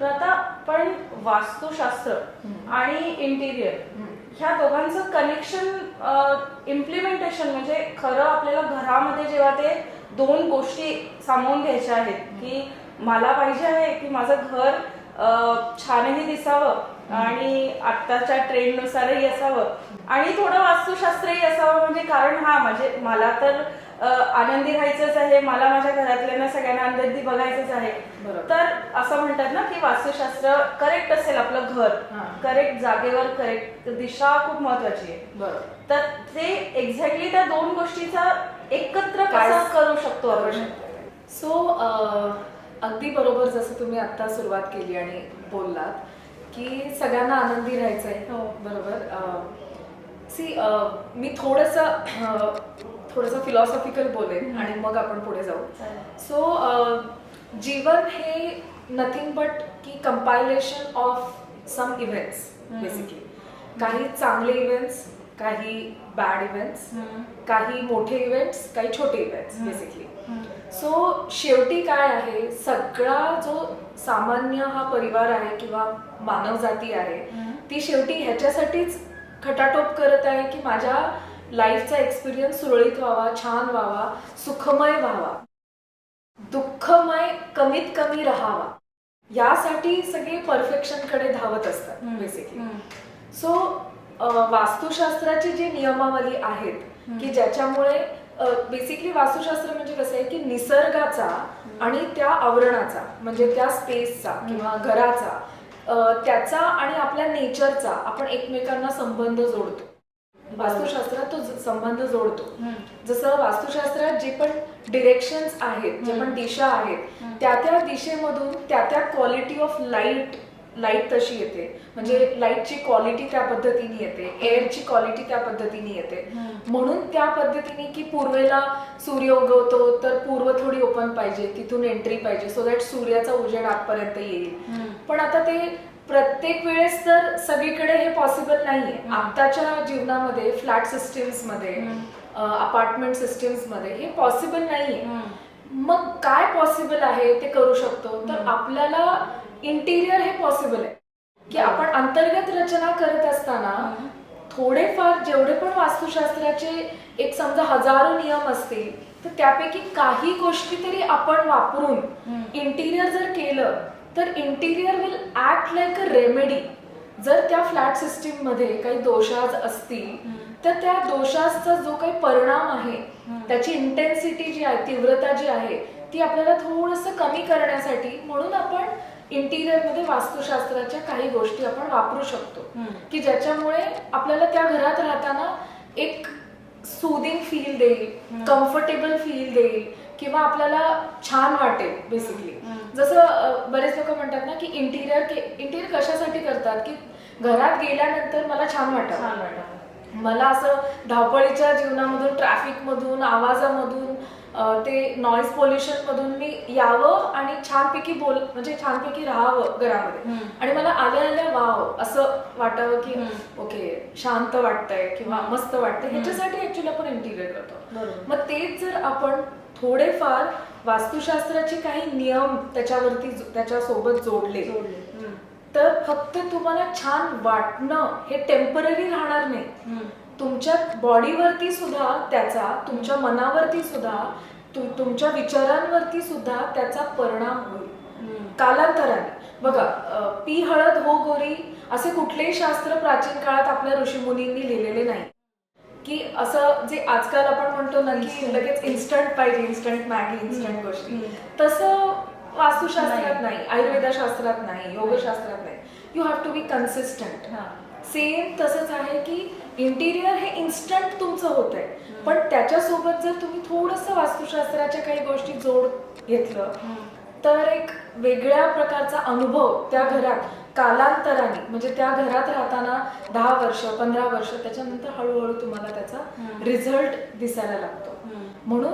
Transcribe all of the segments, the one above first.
तर आता पण वास्तुशास्त्र आणि इंटिरियर ह्या दोघांचं कनेक्शन इम्प्लिमेंटेशन म्हणजे खरं आपल्याला घरामध्ये जेव्हा ते दोन गोष्टी सामावून घ्यायच्या आहेत की मला पाहिजे आहे की माझं घर छानही दिसावं आणि आत्ताच्या ट्रेंडनुसारही असावं. आणि थोडं वास्तुशास्त्रही असावं म्हणजे कारण हा म्हणजे मला तर आनंदी राहायचंच आहे मला माझ्या घरातल्यांना सगळ्यांना आनंदी बघायचंच आहे. बरोबर. तर असं म्हणतात ना की वास्तुशास्त्र करेक्ट असेल आपलं घर. करेक्ट जागेवर करेक्ट दिशा खूप महत्वाची आहे. बरोबर. तर ते एक्झॅक्टली त्या दोन गोष्टीचा एकत्र काय कसं करू शकतो? आपण सो अगदी बरोबर जसं तुम्ही आता सुरुवात केली आणि बोललात की सगळ्यांना आनंदी राहायचं आहे हो. बरोबर. सी मी थोडंसं थोडंसं फिलॉसॉफिकल बोलेन आणि मग आपण पुढे जाऊ. सो जीवन हे नथिंग बट की compilation of some events. Basically काही चांगले इव्हेंट्स काही बॅड इव्हेंट्स. काही मोठे इव्हेंट्स काही छोटे इव्हेंट्स. बेसिकली. सो शेवटी काय आहे सगळा जो सामान्य हा परिवार आहे किंवा मानव जाती आहे. ती शेवटी ह्याच्यासाठीच खटाटोप करत आहे की माझ्या लाईफचा एक्सपिरियन्स सुरळीत व्हावा छान व्हावा सुखमय व्हावा. दुःखमय कमीत कमी राहावा. यासाठी सगळे परफेक्शनकडे धावत असतात. बेसिकली. सो वास्तुशास्त्राची जी नियमावली आहेत. की ज्याच्यामुळे बेसिकली वास्तुशास्त्र म्हणजे कसं आहे की निसर्गाचा आणि त्या आवरणाचा म्हणजे त्या स्पेसचा किंवा घराचा त्याचा आणि आपल्या नेचरचा आपण एकमेकांना संबंध जोडतो. वास्तुशास्त्रात तो संबंध जोडतो. जसं वास्तुशास्त्रात जे पण डिरेक्शन्स आहेत जे पण. दिशा आहेत. त्या त्या दिशेमधून त्या त्या क्वालिटी ऑफ लाइट लाइट तशी येते म्हणजे लाईटची क्वालिटी त्या पद्धतीने येते एअरची क्वालिटी त्या पद्धतीने येते. म्हणून त्या पद्धतीने की पूर्वेला सूर्य उगवतो तर पूर्व थोडी ओपन पाहिजे तिथून एंट्री पाहिजे सो दॅट सूर्याचा उजेड आतपर्यंत येईल. पण आता ते प्रत्येक वेळेस तर सगळीकडे हे पॉसिबल नाहीये हम्म. आत्ताच्या जीवनामध्ये फ्लॅट सिस्टीम्समध्ये हम्म. अपार्टमेंट सिस्टीम्समध्ये हे पॉसिबल नाहीये. मग काय पॉसिबल आहे ते करू शकतो तर. आपल्याला इंटिरियर हे पॉसिबल आहे की आपण अंतर्गत रचना करत असताना. थोडेफार जेवढे पण वास्तुशास्त्राचे एक समजा हजारो नियम असतील तर त्यापैकी काही गोष्टी तरी आपण वापरून. इंटिरियर जर केलं तर interior will act like a remedy जर त्या फ्लॅट सिस्टीममध्ये काही दोषाज असतील. तर त्या दोषाचा जो काही परिणाम आहे. त्याची इंटेन्सिटी जी आहे तीव्रता जी आहे ती आपल्याला थोडस कमी करण्यासाठी म्हणून आपण इंटिरियरमध्ये वास्तुशास्त्राच्या काही गोष्टी आपण वापरू शकतो. की ज्याच्यामुळे आपल्याला त्या घरात राहताना एक सुदिंग फील देईल. कम्फर्टेबल फील देईल किंवा आपल्याला छान वाटेल बेसिकली. जसं बरेच लोक म्हणतात ना की इंटिरियर इंटिरियर कशासाठी करतात की घरात गेल्यानंतर मला छान वाटतं. मला असं धावपळीच्या जीवनामधून ट्रॅफिक मधून आवाजामधून ते नॉईज पोल्युशन मधून मी यावं आणि छानपैकी बोल म्हणजे छानपैकी राहावं घरामध्ये. आणि मला आल्या आल्या वाव असं वाटावं की. ओके शांत वाटतंय किंवा. मस्त वाटतंय. ह्याच्यासाठी ऍक्च्युली आपण इंटिरियर करतो. मग तेच जर आपण थोडेफार वास्तुशास्त्राचे काही नियम त्याच्यावरती त्याच्यासोबत जोडले. तर फक्त तुम्हाला छान वाटणं हे टेंपररी राहणार नाही. तुमच्या बॉडीवरती सुद्धा त्याचा तुमच्या मनावरती सुद्धा तु- तुमच्या विचारांवरती सुद्धा त्याचा परिणाम होईल. कालांतराने बघा पी हळद हो गोरी असे कुठलेही शास्त्र प्राचीन काळात आपल्या ऋषीमुनींनी लिहिलेले नाही की असं जे आजकाल आपण म्हणतो ना की. लगेच इन्स्टंट पाहिजे इन्स्टंट मॅगी इन्स्टंट गोष्टी. तसं वास्तुशास्त्रात नाही. आयुर्वेदाशास्त्रात नाही योगशास्त्रात नाही you have to be consistent. Same तसंच आहे की इंटिरियर हे इन्स्टंट तुमचं होत आहे पण त्याच्यासोबत जर तुम्ही थोडंसं वास्तुशास्त्राच्या काही गोष्टी जोड घेतलं. तर एक वेगळ्या प्रकारचा अनुभव त्या घरात कालांतराने म्हणजे त्या घरात राहताना दहा वर्ष पंधरा वर्ष त्याच्यानंतर हळूहळू तुम्हाला त्याचा. रिझल्ट दिसायला लागतो. म्हणून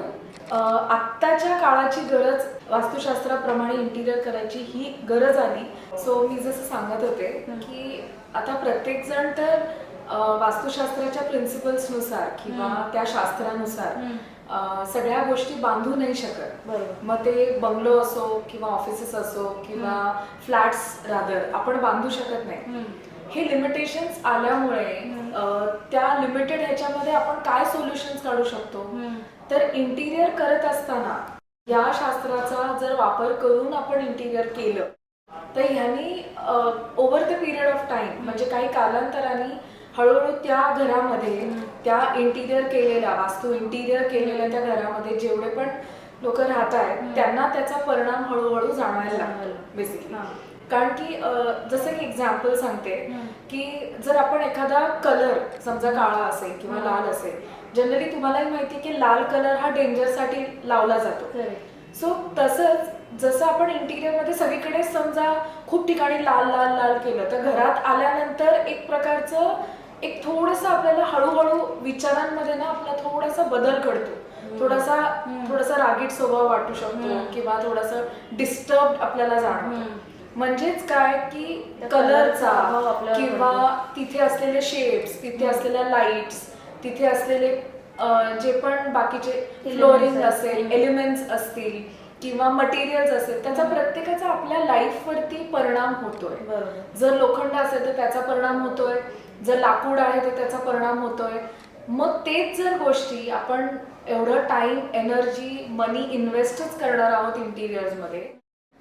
आत्ताच्या काळाची गरज वास्तुशास्त्राप्रमाणे इंटिरियर करायची ही गरज आली सो मी जसं सांगत होते की आता प्रत्येक जण तर वास्तुशास्त्राच्या प्रिन्सिपल्सनुसार किंवा. त्या शास्त्रानुसार सगळ्या गोष्टी बांधू नाही शकत. मग ते बंगलो असो किंवा ऑफिसेस असो किंवा फ्लॅट्स रादर आपण बांधू शकत नाही. हे लिमिटेशन्स आल्यामुळे त्या लिमिटेड ह्याच्यामध्ये आपण काय सोल्युशन्स काढू शकतो. तर इंटिरियर करत असताना या शास्त्राचा जर वापर करून आपण इंटिरियर केलं तर ह्यानी over the period of time म्हणजे काही कालांतराने हळूहळू त्या घरामध्ये त्या इंटिरियर केलेल्या वास्तू इंटिरियर केलेल्या त्या घरामध्ये जेवढे पण लोक राहत आहेत त्यांना त्याचा परिणाम हळूहळू जाणवायला लागतो बेसिकली. कारण की जसं की एक्झाम्पल सांगते. की जर आपण एखादा कलर समजा काळा असेल किंवा लाल असेल जनरली तुम्हालाही माहिती की लाल कलर हा डेंजरसाठी लावला जातो. सो तसंच जसं आपण इंटिरियरमध्ये सगळीकडे समजा खूप ठिकाणी लाल लाल लाल केलं तर घरात आल्यानंतर एक प्रकारचं एक थोडंसं आपल्याला हळूहळू विचारांमध्ये ना आपला थोडासा बदल घडतो. थोडासा थोडासा रागीट स्वभाव वाटू शकतो किंवा थोडासा डिस्टर्ब आपल्याला जाणवतो. म्हणजेच काय की कलरचा किंवा तिथे असलेले शेप्स तिथे असलेल्या लाईट्स तिथे असलेले जे पण बाकीचे फ्लोरिंग असेल. एलिमेंट्स असतील किंवा मटेरियल्स असेल त्याचा प्रत्येकाचा आपल्या लाईफ वरती परिणाम होतोय. जर लोखंड असेल तर त्याचा परिणाम होतोय. जर लाकूड आहे तर त्याचा परिणाम होतोय. मग तेच जर गोष्टी आपण एवढं टाइम एनर्जी मनी इन्व्हेस्टच करणार आहोत इंटिरियर्समध्ये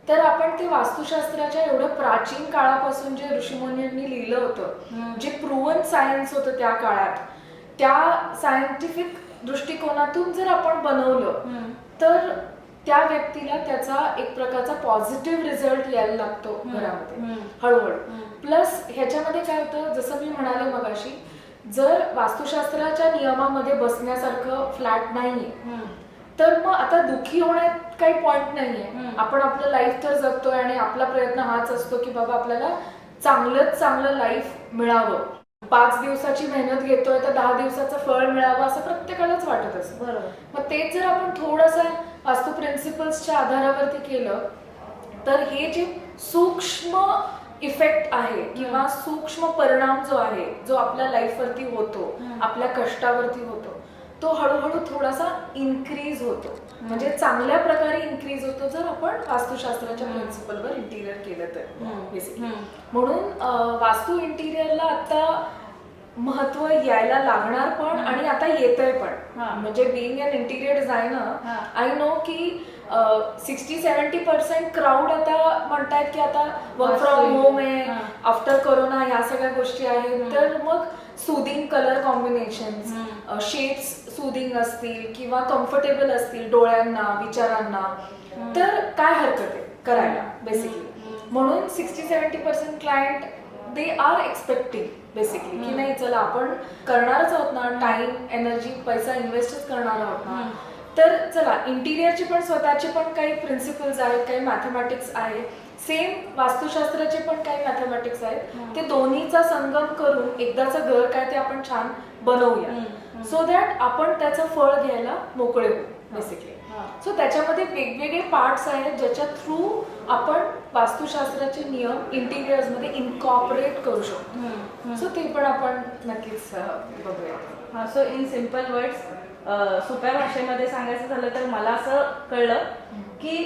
तर आपण ते वास्तुशास्त्राच्या एवढं प्राचीन काळापासून जे ऋषीमुनींनी लिहिलं होतं जे प्रूवन सायन्स होतं त्या काळात त्या सायंटिफिक दृष्टिकोनातून जर आपण बनवलं तर त्या व्यक्तीला त्याचा एक प्रकारचा पॉझिटिव्ह रिझल्ट यायला लागतो घरामध्ये. हळूहळू. प्लस ह्याच्यामध्ये काय होतं जसं मी म्हणाले मगाशी जर वास्तुशास्त्राच्या नियमामध्ये बसण्यासारखं फ्लॅट नाहीये तर मग आता दुखी होण्यात काही पॉइंट नाहीये. आपण आपलं लाईफ तर जगतोय आणि आपला प्रयत्न हाच असतो की बाबा आपल्याला चांगलंच चांगलं लाईफ मिळावं. पाच दिवसाची मेहनत घेतोय तर दहा दिवसाचं फळ मिळावं असं प्रत्येकालाच वाटत असतं. बरोबर. मग तेच जर आपण थोडंसं वास्तू प्रिन्सिपल्सच्या आधारावरती केलं तर हे जे सूक्ष्म इफेक्ट आहे किंवा सूक्ष्म परिणाम जो आहे जो आपल्या लाईफवरती होतो. आपल्या कष्टावरती होतो तो हळूहळू थोडासा इन्क्रीज होतो म्हणजे चांगल्या प्रकारे इन्क्रीज होतो जर आपण वास्तुशास्त्राच्या. प्रिन्सिपलवर इंटिरियर केलं तर. बेसिकली. म्हणून वास्तू इंटिरियरला आता महत्त्व यायला लागणार पण आणि आता येतंय पण. म्हणजे being an interior. Designer I know की सिक्स्टी सेव्हन्टी पर्सेंट क्राऊड आता म्हणतायत की आता वर्क फ्रॉम होम आहे. आफ्टर कोरोना ह्या सगळ्या गोष्टी आहेत. तर मग soothing colour combination. Shapes soothing असतील किंवा कम्फर्टेबल असतील डोळ्यांना विचारांना तर काय हरकत आहे करायला बेसिकली म्हणून sixty seventy percent client they are expecting basically की. नाही चला आपण करणारच आहोत ना टाइम एनर्जी पैसा इन्व्हेस्टच करणार आहोत ना. तर चला इंटिरियरचे पण स्वतःचे पण काही प्रिन्सिपल्स आहेत काही मॅथमॅटिक्स आहे सेम वास्तुशास्त्राचे पण काही मॅथमॅटिक्स आहेत. ते दोन्हीचा संगम करून एकदाचं घर काय ते आपण छान बनवूया. सो दॅट आपण त्याचं फळ घ्यायला मोकळे होऊ बेसिकली. सो त्याच्यामध्ये वेगवेगळे पार्ट्स आहेत ज्याच्या थ्रू आपण वास्तुशास्त्राचे नियम इंटिरियर्समध्ये इनकॉपरेट करू शकतो. सो ते पण आपण नक्कीच बघूया हा सो इन सिंपल वर्ड्स सोप्या भाषेमध्ये सांगायचं झालं तर मला असं कळलं की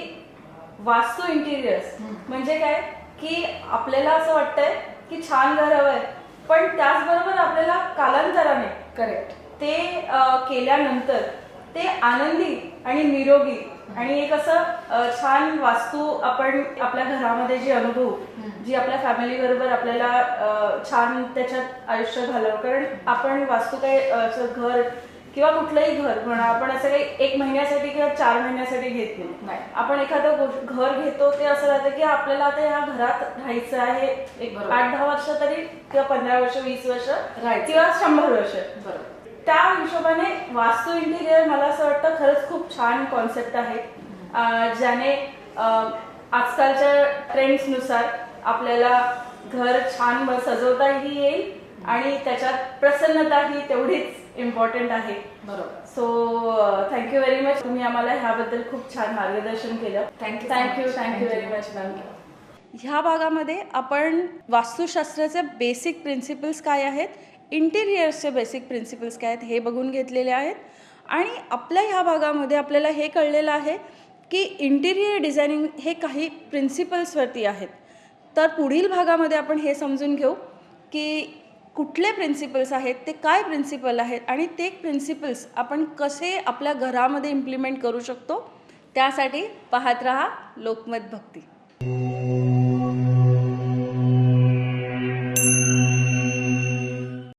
वास्तू इंटिरियर्स. म्हणजे काय? की आपल्याला असं वाटतंय की छान घर हवंय पण त्याचबरोबर आपल्याला कालांतराने करेक्ट ते केल्यानंतर ते आनंदी आणि निरोगी आणि एक असं छान वास्तू आपण आपल्या घरामध्ये जी अनुभव जी आपल्या फॅमिली बरोबर आपल्याला छान त्याच्यात आयुष्य घालव. कारण आपण वास्तू काय घर किंवा कुठलंही घर म्हणा आपण असं काही एक महिन्यासाठी किंवा चार महिन्यासाठी घेत नाही. आपण एखादं घर घेतो ते असं राहतं की आपल्याला आता या घरात राहायचं आहे एक बरोबर. आठ दहा वर्ष तरी किंवा पंधरा वर्ष वीस वर्ष राहायचं. किंवा शंभर वर्ष बरोबर त्या हिशोबाने वास्तू इंटिरियर मला असं वाटतं खरंच खूप छान कॉन्सेप्ट आहे ज्याने आजकालच्या ट्रेंड्सनुसार आपल्याला घर छान सजवताही येईल आणि त्याच्यात प्रसन्नताही तेवढीच इम्पॉर्टंट आहे. बरोबर. सो थँक्यू व्हेरी मच तुम्ही आम्हाला ह्याबद्दल खूप छान मार्गदर्शन केलं. Thank you. Thank you Thank very. Much ma'am ह्या भागामध्ये आपण वास्तुशास्त्राचे बेसिक प्रिन्सिपल्स काय आहेत? इंटिरियर्सचे बेसिक प्रिन्सिपल्स काय आहेत? हे बघून घेतलेले आहेत. आणि आपल्या ह्या भागामध्ये आपल्याला हे कळलेलं आहे की इंटिरियर डिझायनिंग हे काही प्रिन्सिपल्सवरती आहेत. तर पुढील भागामध्ये आपण हे समजून घेऊ की कुठले प्रिन्सिपल्स आहेत ते काय प्रिन्सिपल आहेत आणि ते प्रिन्सिपल्स आपण कसे आपल्या घरामध्ये इम्प्लिमेंट करू शकतो त्यासाठी पाहत रहा लोकमत भक्ती.